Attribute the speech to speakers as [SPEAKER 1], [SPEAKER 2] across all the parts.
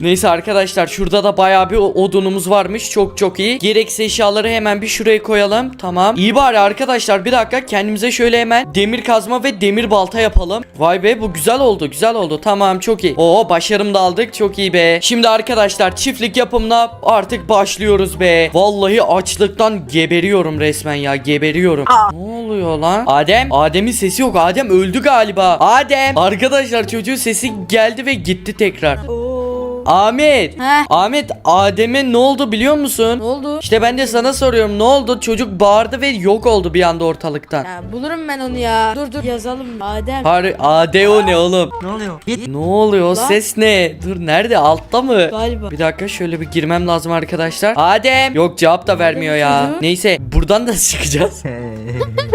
[SPEAKER 1] Neyse arkadaşlar şurada da bayağı bir odunumuz varmış. Çok çok iyi. Gereksiz eşyaları hemen bir şuraya koyalım. Tamam. İyi bari arkadaşlar bir dakika kendimize şöyle hemen demir kazma ve demir balta yapalım. Vay be bu güzel oldu güzel oldu. Tamam çok iyi. Oo başarım da aldık. Çok iyi be. Şimdi arkadaşlar çiftlik yapımına artık başlıyoruz be. Vallahi açlıktan geberiyorum resmen ya geberiyorum. Ne oluyor lan? Adem. Adem'in sesi yok. Adem öldü galiba. Adem. Arkadaşlar çocuğun sesi geldi ve gitti tekrar.
[SPEAKER 2] Oo.
[SPEAKER 1] Ahmet.
[SPEAKER 2] Heh.
[SPEAKER 1] Ahmet Adem'e ne oldu biliyor musun?
[SPEAKER 2] Ne oldu?
[SPEAKER 1] İşte ben de sana soruyorum ne oldu? Çocuk bağırdı ve yok oldu bir anda ortalıktan.
[SPEAKER 2] Ya bulurum ben onu ya. Dur dur yazalım. Adem.
[SPEAKER 1] Har ADO ne oğlum?
[SPEAKER 3] Ne oluyor? Git.
[SPEAKER 1] Ne oluyor? O
[SPEAKER 2] Lan.
[SPEAKER 1] ses ne? Dur nerede? Altta mı?
[SPEAKER 2] Galiba.
[SPEAKER 1] Bir dakika şöyle bir girmem lazım arkadaşlar. Adem. Yok cevap da vermiyor ya.
[SPEAKER 2] çocuğu?
[SPEAKER 1] Neyse buradan da çıkacağız.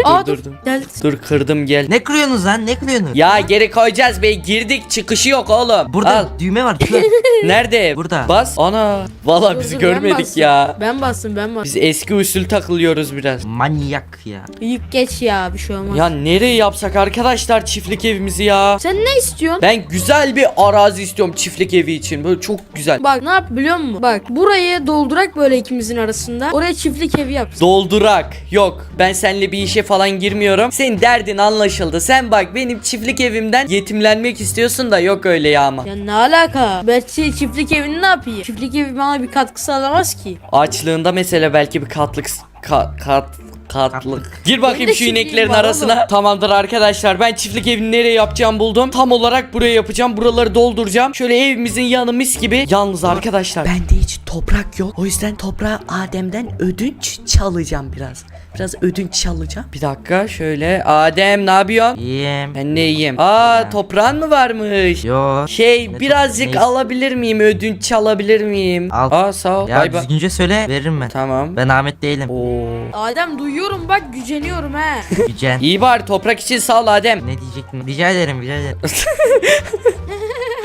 [SPEAKER 2] Aa
[SPEAKER 1] dur,
[SPEAKER 2] dur.
[SPEAKER 1] dur.
[SPEAKER 2] Gel.
[SPEAKER 1] Dur kırdım gel.
[SPEAKER 3] ne kırıyorsunuz lan? Ne kırıyorsunuz?
[SPEAKER 1] Ya geri koyacağız be girdik çıkışı yok oğlum.
[SPEAKER 3] Burada
[SPEAKER 1] Al.
[SPEAKER 3] düğme var.
[SPEAKER 1] Nerede?
[SPEAKER 3] Burada.
[SPEAKER 1] Bas. Ana. Valla
[SPEAKER 2] Dur,
[SPEAKER 1] bizi
[SPEAKER 2] dur, ben
[SPEAKER 1] görmedik
[SPEAKER 2] bastım.
[SPEAKER 1] ya.
[SPEAKER 2] Ben bastım ben bastım.
[SPEAKER 1] Biz eski usul takılıyoruz biraz.
[SPEAKER 3] Manyak ya.
[SPEAKER 2] Yük geç ya bir şey olmaz.
[SPEAKER 1] Ya nereye yapsak arkadaşlar çiftlik evimizi ya?
[SPEAKER 2] Sen ne istiyorsun?
[SPEAKER 1] Ben güzel bir arazi istiyorum çiftlik evi için. Böyle çok güzel.
[SPEAKER 2] Bak ne yap biliyor musun? Bak burayı doldurak böyle ikimizin arasında. Oraya çiftlik evi yap.
[SPEAKER 1] Doldurak. Yok ben seninle bir işe falan girmiyorum. Senin derdin anlaşıldı. Sen bak benim çiftlik evimden yetimlenmek istiyorsun da yok öyle ya ama.
[SPEAKER 2] Ya ne alaka? Ben şey, çiftlik evini ne yapayım? Çiftlik evi bana bir katkı sağlamaz ki.
[SPEAKER 1] Açlığında mesela belki bir katlık ka- kat katlık. Gir bakayım
[SPEAKER 2] Benim de
[SPEAKER 1] şu
[SPEAKER 2] çiftliğim
[SPEAKER 1] ineklerin
[SPEAKER 2] var
[SPEAKER 1] arasına.
[SPEAKER 2] oğlum.
[SPEAKER 1] Tamamdır arkadaşlar. Ben çiftlik evini nereye yapacağım buldum. Tam olarak buraya yapacağım. Buraları dolduracağım. Şöyle evimizin yanı mis gibi. Yalnız arkadaşlar bende hiç toprak yok. O yüzden toprağı Adem'den ödünç çalacağım biraz. Biraz ödünç çalacağım. Bir dakika şöyle. Adem ne yapıyorsun?
[SPEAKER 3] İyiyim.
[SPEAKER 1] Ben ne yiyeyim? Aa toprağın mı varmış?
[SPEAKER 3] Yo.
[SPEAKER 1] Şey
[SPEAKER 3] Ne
[SPEAKER 1] birazcık
[SPEAKER 3] top- ne-
[SPEAKER 1] alabilir miyim? Ödünç çalabilir miyim?
[SPEAKER 3] Al.
[SPEAKER 1] Aa sağ ol.
[SPEAKER 3] Ya
[SPEAKER 1] Bay bay.
[SPEAKER 3] düzgünce söyle veririm ben.
[SPEAKER 1] Tamam.
[SPEAKER 3] Ben Ahmet değilim.
[SPEAKER 1] Oo.
[SPEAKER 2] Adem duyuyorum bak güceniyorum he.
[SPEAKER 3] Gücen.
[SPEAKER 1] İyi bari toprak için sağ ol Adem.
[SPEAKER 3] ne diyecektim? Rica ederim rica ederim.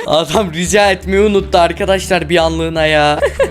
[SPEAKER 1] Adam rica etmeyi unuttu arkadaşlar bir anlığına ya.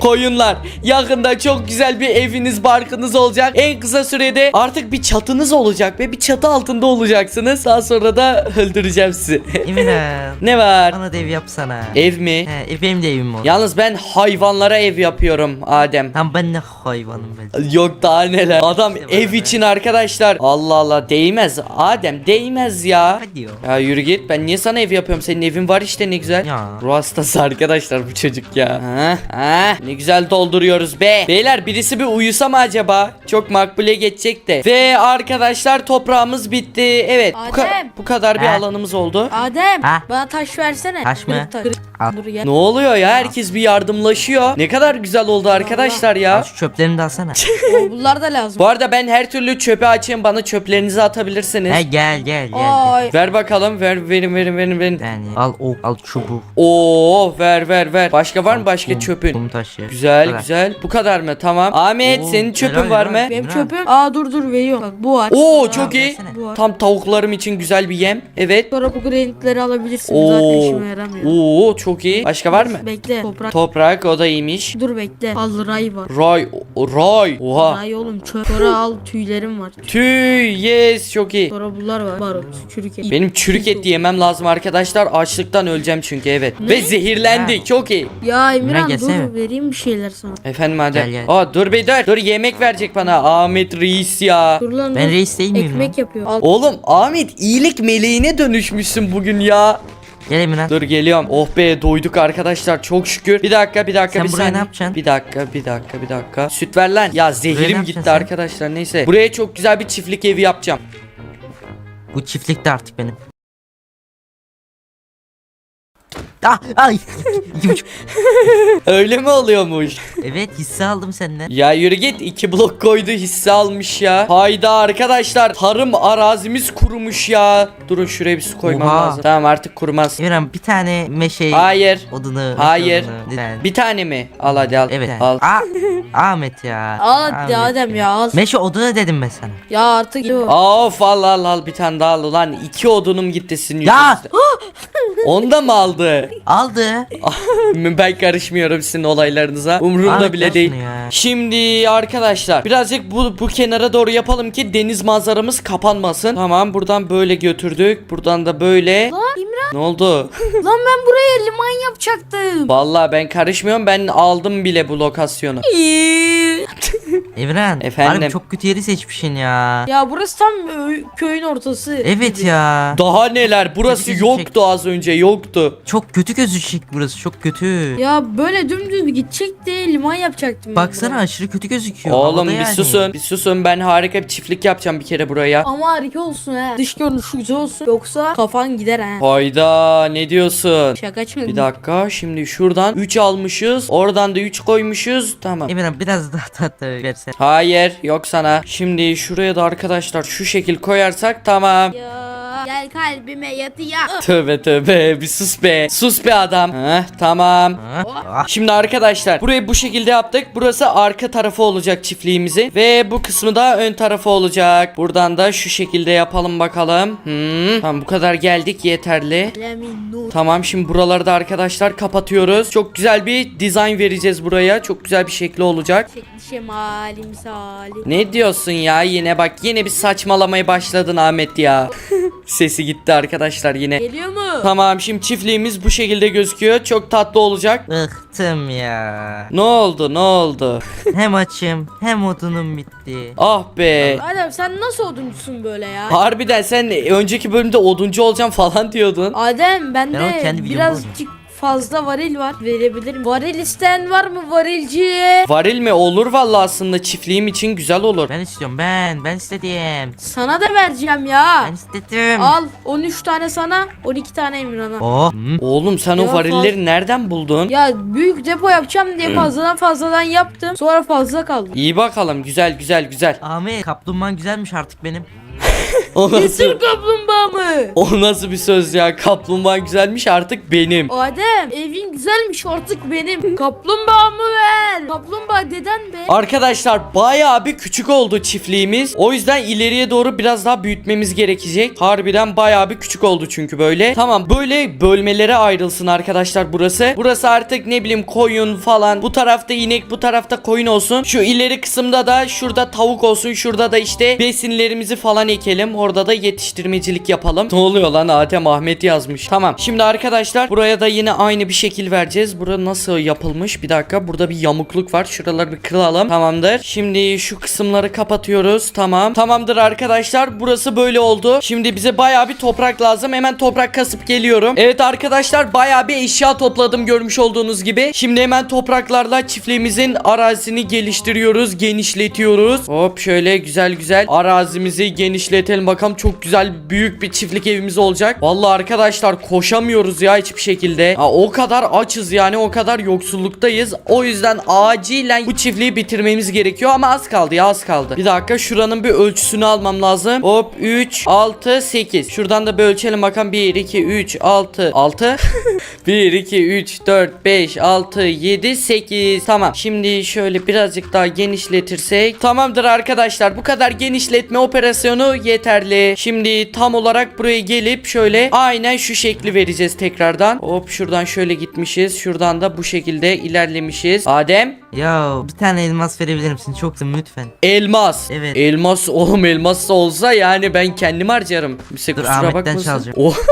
[SPEAKER 1] Koyunlar yakında çok güzel bir eviniz barkınız olacak. En kısa sürede artık bir çatınız olacak ve bir çatı altında olacaksınız. Daha sonra da öldüreceğim sizi.
[SPEAKER 3] Emine.
[SPEAKER 1] ne var?
[SPEAKER 3] Bana da ev yapsana.
[SPEAKER 1] Ev mi?
[SPEAKER 3] He, ev benim de evim olsun.
[SPEAKER 1] Yalnız ben hayvanlara ev yapıyorum Adem.
[SPEAKER 3] Tam ben ne hayvanım ben.
[SPEAKER 1] Yok daha neler. Adam
[SPEAKER 3] İşte
[SPEAKER 1] ev için arkadaşlar. Allah Allah değmez. Adem değmez ya.
[SPEAKER 3] Hadi yo.
[SPEAKER 1] Ya yürü git. Ben niye sana ev yapıyorum? Senin evin var işte ne güzel.
[SPEAKER 3] Ya.
[SPEAKER 1] Ruh hastası arkadaşlar bu çocuk ya. Ha, ha, ne güzel dolduruyoruz be. Beyler birisi bir uyusa mı acaba? Çok makbule geçecek de. Ve arkadaşlar toprağımız bitti. Evet. Bu, ka-
[SPEAKER 2] Adem.
[SPEAKER 1] bu kadar bir
[SPEAKER 3] Ha.
[SPEAKER 1] alanımız oldu.
[SPEAKER 2] Adem
[SPEAKER 3] Ha?
[SPEAKER 2] bana taş versene.
[SPEAKER 3] Taş mı?
[SPEAKER 2] Kırık taş.
[SPEAKER 3] Al.
[SPEAKER 2] Dur gel.
[SPEAKER 1] Ne oluyor ya? Herkes bir yardımlaşıyor. Ne kadar güzel oldu arkadaşlar
[SPEAKER 3] Al
[SPEAKER 1] ya.
[SPEAKER 3] şu çöplerimi de alsana.
[SPEAKER 2] Oo, bunlar da lazım.
[SPEAKER 1] Bu arada ben her türlü çöpe açayım. Bana çöplerinizi atabilirsiniz.
[SPEAKER 3] He gel gel gel.
[SPEAKER 2] Ay.
[SPEAKER 1] Ver bakalım. Ver verin verin verin verin.
[SPEAKER 3] Yani al ok al çubuğu.
[SPEAKER 1] Oo ver ver ver. Başka var mı başka
[SPEAKER 3] Kum-
[SPEAKER 1] çöpün?
[SPEAKER 3] Kum taşı.
[SPEAKER 1] Güzel
[SPEAKER 3] kadar.
[SPEAKER 1] güzel. Bu kadar mı? Tamam. Ahmet
[SPEAKER 3] Oo,
[SPEAKER 1] senin çöpün
[SPEAKER 3] helal,
[SPEAKER 1] var
[SPEAKER 3] helal.
[SPEAKER 1] mı?
[SPEAKER 2] Benim çöpüm. Aa dur dur veriyorum. Bak bu var.
[SPEAKER 1] Oo
[SPEAKER 2] Aa,
[SPEAKER 1] çok iyi.
[SPEAKER 3] versene.
[SPEAKER 2] Bu var.
[SPEAKER 1] Tam tavuklarım için güzel bir yem. Evet.
[SPEAKER 2] Sonra bu granitleri alabilirsin. Bu Zaten
[SPEAKER 1] Oo.
[SPEAKER 2] işime yaramıyor.
[SPEAKER 1] Oo çok iyi. Başka var mı?
[SPEAKER 2] Bekle. Toprak.
[SPEAKER 1] Toprak o da iyiymiş.
[SPEAKER 2] Dur bekle. Al ray var.
[SPEAKER 1] Ray. o- Ray. Oha.
[SPEAKER 2] Ray oğlum çöp. Sonra al tüylerim var.
[SPEAKER 1] Tüy yes çok iyi.
[SPEAKER 2] Sonra bunlar var. Barut, çürük et.
[SPEAKER 1] Benim çürük et yemem lazım arkadaşlar. Açlıktan öleceğim çünkü evet. Ve zehirlendik. Çok iyi.
[SPEAKER 2] Ya Emirhan
[SPEAKER 3] gelsene.
[SPEAKER 2] dur vereyim bir şeyler sana.
[SPEAKER 1] Efendim hadi.
[SPEAKER 3] Gel, gel.
[SPEAKER 1] Aa dur be dur. Dur yemek verecek bana. Ahmet Reis ya.
[SPEAKER 2] Dur lan
[SPEAKER 3] Ben
[SPEAKER 2] dur.
[SPEAKER 3] reis değil miyim
[SPEAKER 2] Ekmek yapıyor. Al.
[SPEAKER 1] Oğlum Ahmet iyilik meleğine dönüşmüşsün bugün ya.
[SPEAKER 3] Gel Emine.
[SPEAKER 1] Dur geliyorum. Oh be doyduk arkadaşlar çok şükür. Bir dakika bir dakika
[SPEAKER 3] Sen
[SPEAKER 1] bir
[SPEAKER 3] buraya ne
[SPEAKER 1] saniye.
[SPEAKER 3] yapacaksın?
[SPEAKER 1] Bir dakika bir dakika bir dakika. Süt ver lan. Ya
[SPEAKER 3] ne
[SPEAKER 1] zehirim
[SPEAKER 3] yapacaksın
[SPEAKER 1] gitti
[SPEAKER 3] sen?
[SPEAKER 1] arkadaşlar neyse. Buraya çok güzel bir çiftlik evi yapacağım.
[SPEAKER 3] Bu çiftlik de artık benim. Ah, ay. İki buçuk.
[SPEAKER 1] Öyle mi oluyormuş?
[SPEAKER 3] Evet hisse aldım senden.
[SPEAKER 1] ya yürü git iki blok koydu hisse almış ya. Hayda arkadaşlar tarım arazimiz kurumuş ya. Durun şuraya bir su koymam
[SPEAKER 3] Oha.
[SPEAKER 1] lazım. Tamam artık kurumaz.
[SPEAKER 3] Emirhan bir tane meşe
[SPEAKER 1] Hayır.
[SPEAKER 3] odunu.
[SPEAKER 1] Hayır.
[SPEAKER 3] odunu, lütfen.
[SPEAKER 1] Bir tane mi? Al hadi al.
[SPEAKER 3] Evet.
[SPEAKER 1] Al.
[SPEAKER 3] Aa, Ahmet ya.
[SPEAKER 2] Al hadi
[SPEAKER 3] Ahmet
[SPEAKER 2] Adem ya al.
[SPEAKER 3] Meşe odunu dedim ben sana.
[SPEAKER 2] Ya artık.
[SPEAKER 1] Of al al al bir tane daha al ulan iki odunum gitti sizin
[SPEAKER 3] Ya!
[SPEAKER 1] yüzünüzden. Onda mı aldı?
[SPEAKER 3] Aldı.
[SPEAKER 1] ben karışmıyorum sizin olaylarınıza. Umurumda
[SPEAKER 3] Ahmet
[SPEAKER 1] bile değil.
[SPEAKER 3] ya.
[SPEAKER 1] Şimdi arkadaşlar birazcık bu, bu kenara doğru yapalım ki deniz manzaramız kapanmasın. Tamam buradan böyle götürdük. Buradan da böyle.
[SPEAKER 2] Lan İmran
[SPEAKER 1] Ne oldu?
[SPEAKER 2] Lan ben buraya liman yapacaktım.
[SPEAKER 1] Vallahi ben karışmıyorum. Ben aldım bile bu lokasyonu.
[SPEAKER 2] İyi.
[SPEAKER 3] Evren.
[SPEAKER 1] Efendim?
[SPEAKER 3] Harbi çok kötü yeri seçmişsin ya.
[SPEAKER 2] ya burası tam ö- köyün ortası.
[SPEAKER 3] Evet ya.
[SPEAKER 1] Daha neler? Burası
[SPEAKER 3] Kötü
[SPEAKER 1] yoktu az önce. Yoktu.
[SPEAKER 3] Çok kötü gözükecek burası çok kötü.
[SPEAKER 2] Ya böyle dümdüz gidecekti liman yapacaktım. ben
[SPEAKER 3] Baksana
[SPEAKER 2] buraya.
[SPEAKER 3] aşırı kötü gözüküyor.
[SPEAKER 1] Oğlum
[SPEAKER 3] Havada
[SPEAKER 1] bir
[SPEAKER 3] yani.
[SPEAKER 1] susun. Bir susun. Ben harika bir çiftlik yapacağım bir kere buraya.
[SPEAKER 2] Ama harika olsun ha. Dış görünüşü güzel olsun. Yoksa kafan gider ha.
[SPEAKER 1] Hayda ne diyorsun?
[SPEAKER 2] Şaka açmadım.
[SPEAKER 1] Bir dakika şimdi şuradan 3 almışız. Oradan da 3 koymuşuz. Tamam.
[SPEAKER 3] Evren biraz daha tatlı versen.
[SPEAKER 1] Hayır yok sana. Şimdi şuraya da arkadaşlar şu şekil koyarsak tamam.
[SPEAKER 2] Ya gel kalbime yatı ya.
[SPEAKER 1] Tövbe tövbe bir sus be. Sus be adam. Heh, tamam. Şimdi arkadaşlar burayı bu şekilde yaptık. Burası arka tarafı olacak çiftliğimizin. Ve bu kısmı da ön tarafı olacak. Buradan da şu şekilde yapalım bakalım. Hmm. Tamam bu kadar geldik yeterli. Tamam şimdi buraları da arkadaşlar kapatıyoruz. Çok güzel bir dizayn vereceğiz buraya. Çok güzel bir şekli olacak.
[SPEAKER 2] Şekli şemali misali.
[SPEAKER 1] Ne diyorsun ya yine bak yine bir saçmalamaya başladın Ahmet ya. Sesi gitti arkadaşlar yine.
[SPEAKER 2] Geliyor mu?
[SPEAKER 1] Tamam şimdi çiftliğimiz bu şekilde gözüküyor. Çok tatlı olacak.
[SPEAKER 3] Bıktım ya.
[SPEAKER 1] Ne oldu ne oldu?
[SPEAKER 3] hem açım hem odunum bitti.
[SPEAKER 1] Ah be.
[SPEAKER 2] Adem sen nasıl oduncusun böyle ya?
[SPEAKER 1] Harbiden sen önceki bölümde oduncu olacağım falan diyordun.
[SPEAKER 2] Adem
[SPEAKER 3] Ben onu kendi videomda
[SPEAKER 2] birazcık fazla varil var. Verebilirim. Varil isteyen var mı varilci?
[SPEAKER 1] Varil mi? Olur vallahi aslında çiftliğim için güzel olur.
[SPEAKER 3] Ben istiyorum ben. Ben istedim.
[SPEAKER 2] Sana da vereceğim ya.
[SPEAKER 3] Ben istedim.
[SPEAKER 2] Al 13 tane sana 12 tane Emirhan'a.
[SPEAKER 3] Oh. hmm.
[SPEAKER 1] Oğlum sen o
[SPEAKER 2] Ya
[SPEAKER 1] varilleri nereden buldun?
[SPEAKER 2] Ya büyük depo yapacağım diye fazladan fazladan yaptım. Sonra fazla kaldı.
[SPEAKER 1] İyi bakalım güzel güzel güzel.
[SPEAKER 3] Ahmet kaplumbağan güzelmiş artık benim.
[SPEAKER 1] O nasıl,
[SPEAKER 2] Cesur kaplumbağa mı?
[SPEAKER 1] o nasıl bir söz ya? Kaplumbağa güzelmiş artık benim.
[SPEAKER 2] Adem evin güzelmiş artık benim. Kaplumbağamı ver. Kaplumbağa deden be.
[SPEAKER 1] Arkadaşlar bayağı bir küçük oldu çiftliğimiz. O yüzden ileriye doğru biraz daha büyütmemiz gerekecek. Harbiden bayağı bir küçük oldu çünkü böyle. Tamam böyle bölmelere ayrılsın arkadaşlar burası. Burası artık ne bileyim koyun falan. Bu tarafta inek bu tarafta koyun olsun. Şu ileri kısımda da şurada tavuk olsun. Şurada da işte besinlerimizi falan ekelim. Orada da yetiştirmecilik yapalım. Ne oluyor lan Adem Ahmet yazmış. Tamam şimdi arkadaşlar buraya da yine aynı bir şekil vereceğiz. Bura nasıl yapılmış? Bir dakika burada bir yamukluk var. Şuraları bir kıralım. Tamamdır. Şimdi şu kısımları kapatıyoruz. Tamam. Tamamdır arkadaşlar. Burası böyle oldu. Şimdi bize bayağı bir toprak lazım. Hemen toprak kasıp geliyorum. Evet arkadaşlar bayağı bir eşya topladım görmüş olduğunuz gibi. Şimdi hemen topraklarla çiftliğimizin arazisini geliştiriyoruz. Genişletiyoruz. Hop şöyle güzel güzel arazimizi genişletelim. Bakalım çok güzel büyük bir çiftlik evimiz olacak. Vallahi arkadaşlar koşamıyoruz ya hiçbir şekilde. Ha, o kadar açız yani o kadar yoksulluktayız. O yüzden acilen bu çiftliği bitirmemiz gerekiyor ama az kaldı ya az kaldı. Bir dakika şuranın bir ölçüsünü almam lazım. Hop 3 6 8. Şuradan da bir ölçelim bakalım 1 2 3 6 6 1 2 3 4 5 6 7 8. Tamam. Şimdi şöyle birazcık daha genişletirsek. Tamamdır arkadaşlar. Bu kadar genişletme operasyonu yeterli. Şimdi tam olarak buraya gelip şöyle aynen şu şekli vereceğiz tekrardan. Hop şuradan şöyle gitmişiz. Şuradan da bu şekilde ilerlemişiz. Adem
[SPEAKER 3] Ya bir tane elmas verebilir misin? Çok lütfen.
[SPEAKER 1] Elmas.
[SPEAKER 3] Evet.
[SPEAKER 1] Elmas oğlum elmas olsa yani ben kendim harcarım. Kimse
[SPEAKER 3] Dur,
[SPEAKER 1] kusura
[SPEAKER 3] Ahmet'ten
[SPEAKER 1] bakmasın.
[SPEAKER 3] çalacağım.
[SPEAKER 1] O-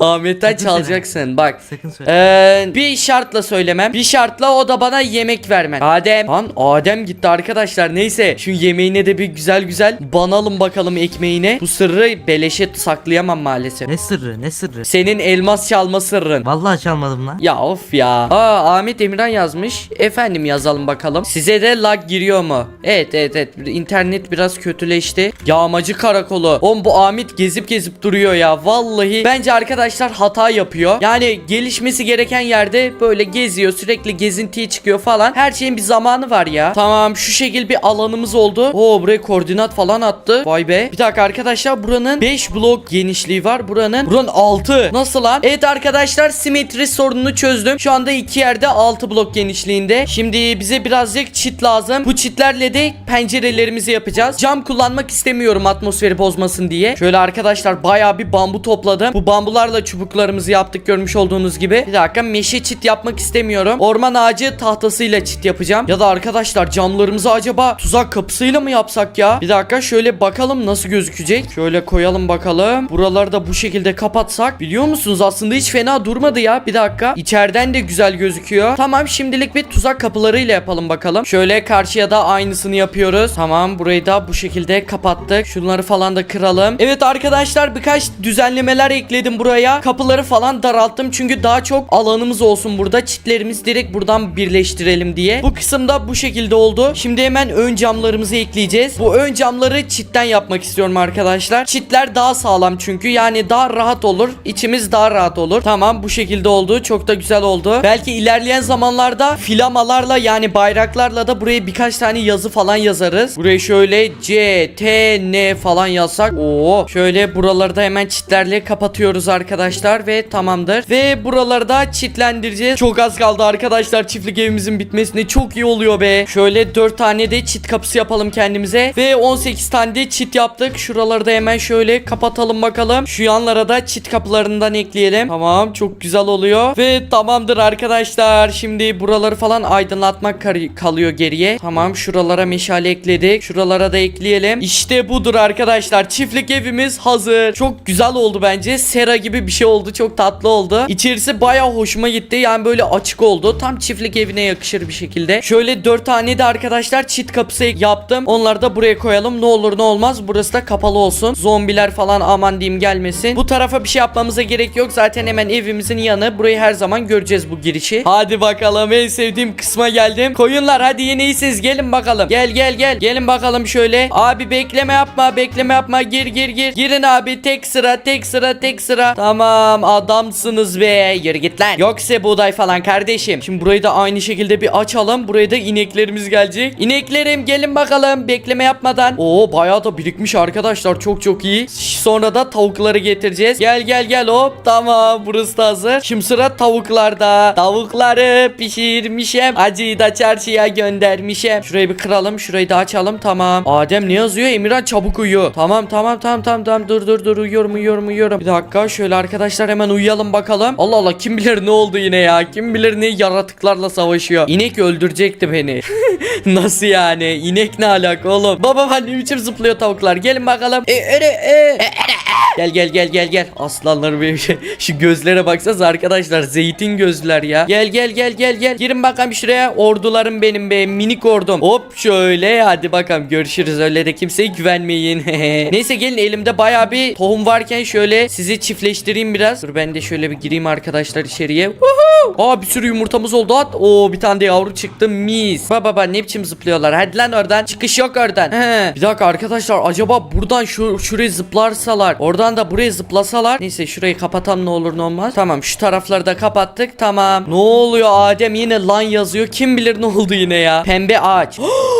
[SPEAKER 1] Ahmet'ten
[SPEAKER 3] Sakın
[SPEAKER 1] çalacaksın bak.
[SPEAKER 3] Sakın söyle.
[SPEAKER 1] Ee, bir şartla söylemem. Bir şartla o da bana yemek vermen. Adem. Lan Adem gitti arkadaşlar. Neyse şu yemeğine de bir güzel güzel banalım bakalım ekmeğine. Bu sırrı beleşe saklayamam maalesef.
[SPEAKER 3] Ne sırrı ne sırrı?
[SPEAKER 1] Senin elmas çalma sırrın.
[SPEAKER 3] Vallahi çalmadım lan.
[SPEAKER 1] Ya of ya. Aa Ahmet Emirhan yazmış. Efendim yazalım bakalım. Size de lag giriyor mu? Evet evet evet. İnternet biraz kötüleşti. Yağmacı karakolu. Oğlum bu Ahmet gezip gezip duruyor ya. Vallahi bence arkadaşlar hata yapıyor. Yani gelişmesi gereken yerde böyle geziyor. Sürekli gezintiye çıkıyor falan. Her şeyin bir zamanı var ya. Tamam şu şekil bir alanımız oldu. Oo buraya koordinat falan attı. Vay be. Bir dakika arkadaşlar buranın 5 blok genişliği var. Buranın buranın 6. Nasıl lan? Evet arkadaşlar simetri sorununu çözdüm. Şu anda iki yerde 6 blok genişliğinde. Şimdi Şimdi bize birazcık çit lazım. Bu çitlerle de pencerelerimizi yapacağız. Cam kullanmak istemiyorum atmosferi bozmasın diye. Şöyle arkadaşlar bayağı bir bambu topladım. Bu bambularla çubuklarımızı yaptık görmüş olduğunuz gibi. Bir dakika meşe çit yapmak istemiyorum. Orman ağacı tahtasıyla çit yapacağım. Ya da arkadaşlar camlarımızı acaba tuzak kapısıyla mı yapsak ya? Bir dakika şöyle bakalım nasıl gözükecek. Şöyle koyalım bakalım. Buraları da bu şekilde kapatsak. Biliyor musunuz aslında hiç fena durmadı ya. Bir dakika. İçeriden de güzel gözüküyor. Tamam şimdilik bir tuzak kapılarıyla yapalım bakalım. Şöyle karşıya da aynısını yapıyoruz. Tamam burayı da bu şekilde kapattık. Şunları falan da kıralım. Evet arkadaşlar birkaç düzenlemeler ekledim buraya. Kapıları falan daralttım çünkü daha çok alanımız olsun burada. Çitlerimiz direkt buradan birleştirelim diye. Bu kısımda bu şekilde oldu. Şimdi hemen ön camlarımızı ekleyeceğiz. Bu ön camları çitten yapmak istiyorum arkadaşlar. Çitler daha sağlam çünkü yani daha rahat olur. İçimiz daha rahat olur. Tamam bu şekilde oldu. Çok da güzel oldu. Belki ilerleyen zamanlarda filamalarla yani bayraklarla da buraya birkaç tane yazı falan yazarız. Buraya şöyle C, T, N falan yazsak. Oo. Şöyle buraları da hemen çitlerle kapatıyoruz arkadaşlar ve tamamdır. Ve buraları da çitlendireceğiz. Çok az kaldı arkadaşlar çiftlik evimizin bitmesine. Çok iyi oluyor be. Şöyle 4 tane de çit kapısı yapalım kendimize. Ve 18 tane de çit yaptık. Şuraları da hemen şöyle kapatalım bakalım. Şu yanlara da çit kapılarından ekleyelim. Tamam çok güzel oluyor. Ve tamamdır arkadaşlar. Şimdi buraları falan aydınlatmak kar- kalıyor geriye. Tamam şuralara meşale ekledik. Şuralara da ekleyelim. İşte budur arkadaşlar. Çiftlik evimiz hazır. Çok güzel oldu bence. Sera gibi bir şey oldu. Çok tatlı oldu. İçerisi baya hoşuma gitti. Yani böyle açık oldu. Tam çiftlik evine yakışır bir şekilde. Şöyle 4 tane de arkadaşlar çit kapısı yaptım. Onları da buraya koyalım. Ne olur ne olmaz. Burası da kapalı olsun. Zombiler falan aman diyeyim gelmesin. Bu tarafa bir şey yapmamıza gerek yok. Zaten hemen evimizin yanı. Burayı her zaman göreceğiz bu girişi. Hadi bakalım en sevdiğim kısma geldim. Koyunlar hadi yine. Gelin bakalım. Gel gel gel. Gelin bakalım şöyle. Abi bekleme yapma. Bekleme yapma. Gir gir gir. Girin abi tek sıra tek sıra tek sıra. Tamam adamsınız be. Yürü git lan. Yoksa buğday falan kardeşim. Şimdi burayı da aynı şekilde bir açalım. Buraya da ineklerimiz gelecek. İneklerim gelin bakalım. Bekleme yapmadan. Oo bayağı da birikmiş arkadaşlar. Çok çok iyi. Sonra da tavukları getireceğiz. Gel gel gel hop. Tamam burası da hazır. Şimdi sıra tavuklarda. Tavukları pişirmişim. Acıyı da çarşıya göndermişim. Şurayı bir kıralım. Şurayı da açalım. Tamam. Adem ne yazıyor? Emirhan çabuk uyu. Tamam tamam tamam tamam tamam. Dur dur dur uyuyorum uyuyorum uyuyorum. Bir dakika şöyle arkadaşlar hemen uyuyalım bakalım. Allah Allah kim bilir ne oldu yine ya. Kim bilir ne yaratıklarla savaşıyor. İnek öldürecekti beni. Nasıl yani? İnek ne alaka oğlum? Baba ben ne biçim zıplıyor tavuklar. Gelin bakalım. E, ere, e, e, ere, e. Gel gel gel gel gel. Aslanlar benim şey. Şu gözlere baksanız arkadaşlar zeytin gözler ya. Gel gel gel gel gel. Girin bakalım şuraya. Ordularım benim be. Minik ordum. Hop şöyle. Hadi bakalım görüşürüz. Öyle de kimseye güvenmeyin. Neyse gelin elimde baya bir tohum varken şöyle sizi çiftleştireyim biraz. Dur ben de şöyle bir gireyim arkadaşlar içeriye. Woohoo! Aa bir sürü yumurtamız oldu. At. Oo bir tane de yavru çıktı. Mis. Baba baba ne biçim zıplıyorlar. Hadi lan oradan. Çıkış yok oradan. Bir dakika arkadaşlar acaba buradan şu şuraya zıplarsalar. Oradan da buraya zıplasalar. Neyse şurayı kapatalım ne olur ne olmaz. Tamam şu tarafları da kapattık. Tamam. Ne oluyor Adem yine lan yazıyor. Kim bilir ne oldu yine ya. Pembe ağaç.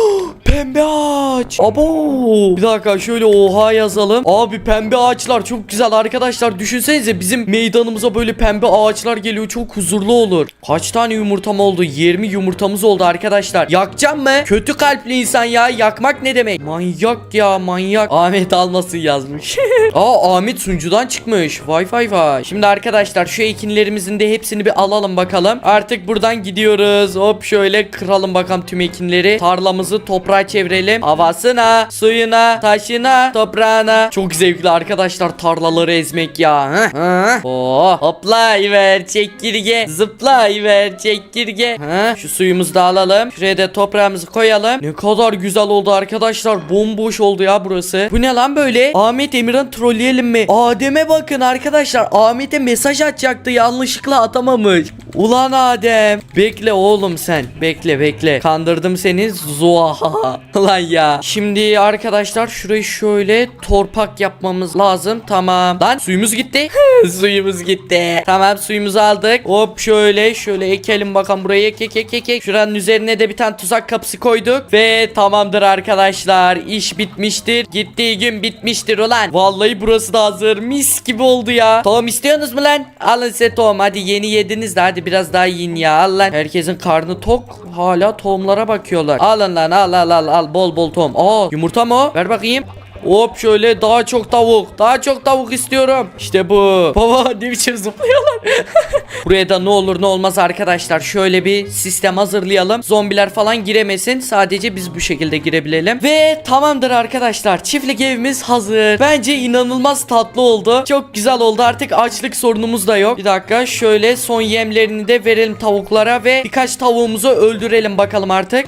[SPEAKER 1] Pembe ağaç. Abo. Bir dakika şöyle oha yazalım. Abi pembe ağaçlar çok güzel arkadaşlar. Düşünsenize bizim meydanımıza böyle pembe ağaçlar geliyor. Çok huzurlu olur. Kaç tane yumurtam oldu? 20 yumurtamız oldu arkadaşlar. Yakacağım mı? Kötü kalpli insan ya. Yakmak ne demek? Manyak ya manyak. Ahmet almasın yazmış. Aa Ahmet sunucudan çıkmış. Vay vay vay. Şimdi arkadaşlar şu ekinlerimizin de hepsini bir alalım bakalım. Artık buradan gidiyoruz. Hop şöyle kıralım bakalım tüm ekinleri. Tarlamızı toprağa çevirelim. Havasına, suyuna, taşına, toprağına. Çok zevkli arkadaşlar tarlaları ezmek ya. Hı? Hı? Oo, hoplayıver çekirge. Zıplayıver çekirge. Hı? Şu suyumuzu da alalım. Şuraya da toprağımızı koyalım. Ne kadar güzel oldu arkadaşlar. Bomboş oldu ya burası. Bu ne lan böyle? Ahmet Emirhan trolleyelim mi? Adem'e bakın arkadaşlar. Ahmet'e mesaj atacaktı yanlışlıkla atamamış. Ulan Adem. Bekle oğlum sen. Bekle bekle. Kandırdım seni. Zuha. Lan ya. Şimdi arkadaşlar şurayı şöyle torpak yapmamız lazım. Tamam. Lan suyumuz gitti. suyumuz gitti. Tamam suyumuzu aldık. Hop şöyle şöyle ekelim bakalım buraya ek ek ek ek. ek. Şuranın üzerine de bir tane tuzak kapısı koyduk. Ve tamamdır arkadaşlar. İş bitmiştir. Gittiği gün bitmiştir ulan. Vallahi burası da hazır. Mis gibi oldu ya. Tohum istiyorsunuz mu lan? Alın size tohum. Hadi yeni yediniz de hadi biraz daha yiyin ya. Al lan. Herkesin karnı tok. Hala tohumlara bakıyorlar. Alın lan al al al al. Bol bol tohum. Aa yumurta mı? Ver bakayım. Hop şöyle daha çok tavuk. Daha çok tavuk istiyorum. İşte bu. Baba ne biçim zıplıyorlar. Buraya da ne olur ne olmaz arkadaşlar. Şöyle bir sistem hazırlayalım. Zombiler falan giremesin. Sadece biz bu şekilde girebilelim. Ve tamamdır arkadaşlar. Çiftlik evimiz hazır. Bence inanılmaz tatlı oldu. Çok güzel oldu. Artık açlık sorunumuz da yok. Bir dakika şöyle son yemlerini de verelim tavuklara ve birkaç tavuğumuzu öldürelim bakalım artık.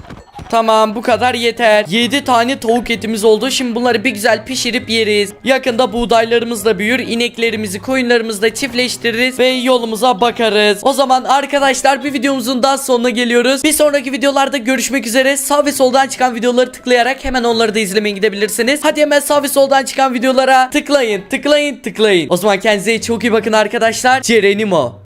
[SPEAKER 1] Tamam bu kadar yeter. 7 tane tavuk etimiz oldu. Şimdi bunları bir güzel pişirip yeriz. Yakında buğdaylarımız da büyür. İneklerimizi, koyunlarımızı da çiftleştiririz ve yolumuza bakarız. O zaman arkadaşlar bir videomuzun daha sonuna geliyoruz. Bir sonraki videolarda görüşmek üzere. Sağ ve soldan çıkan videoları tıklayarak hemen onları da izlemeye gidebilirsiniz. Hadi hemen sağ ve soldan çıkan videolara tıklayın, tıklayın, tıklayın. O zaman kendinize çok iyi bakın arkadaşlar. Cerenimo.